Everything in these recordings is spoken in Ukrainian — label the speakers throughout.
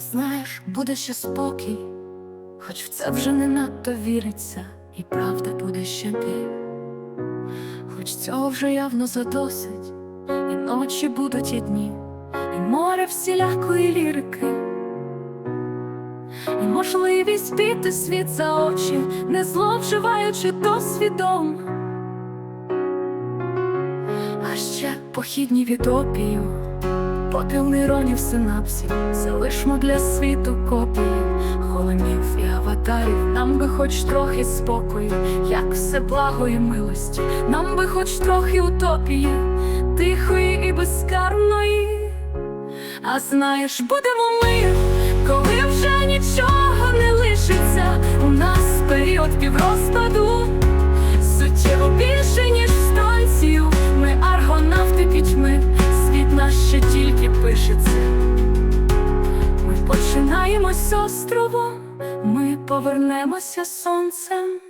Speaker 1: знаєш, буде ще спокій, хоч в це вже не надто віриться, і правда буде ще біль. Хоч цього вже явно задосить, і ночі будуть і дні, і море всілякої лірики, і можливість піти світ за очі, не зловживаючи досвідом. А ще похідні від опію, попіл нейронів синапсів, залишмо для світу копії, холемів і аватарів, нам би хоч трохи спокою, як все благої милості, нам би хоч трохи утопії, тихої і безкарної. А знаєш, будемо ми, коли вже нічого не лишиться, починаємось островом, ми повернемося сонцем.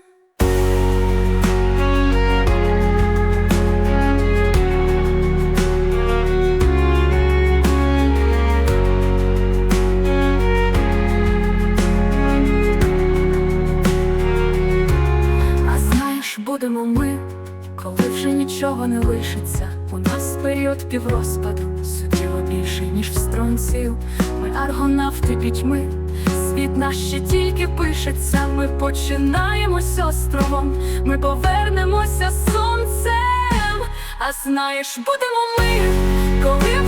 Speaker 1: Будемо ми, коли вже нічого не лишиться. У нас період піврозпаду, суттєво більший, ніж в стронцію. Ми аргонавти пітьми, світ наш ще тільки пишеться. Ми починаємось островом, ми повернемося сонцем. А знаєш, будемо ми, коли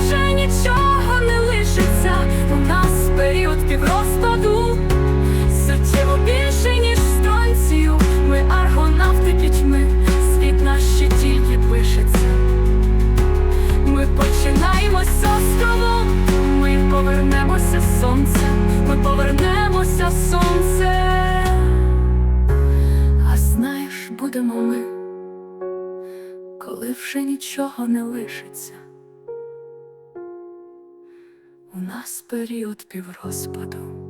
Speaker 1: будемо ми, коли вже нічого не лишиться. У нас період піврозпаду.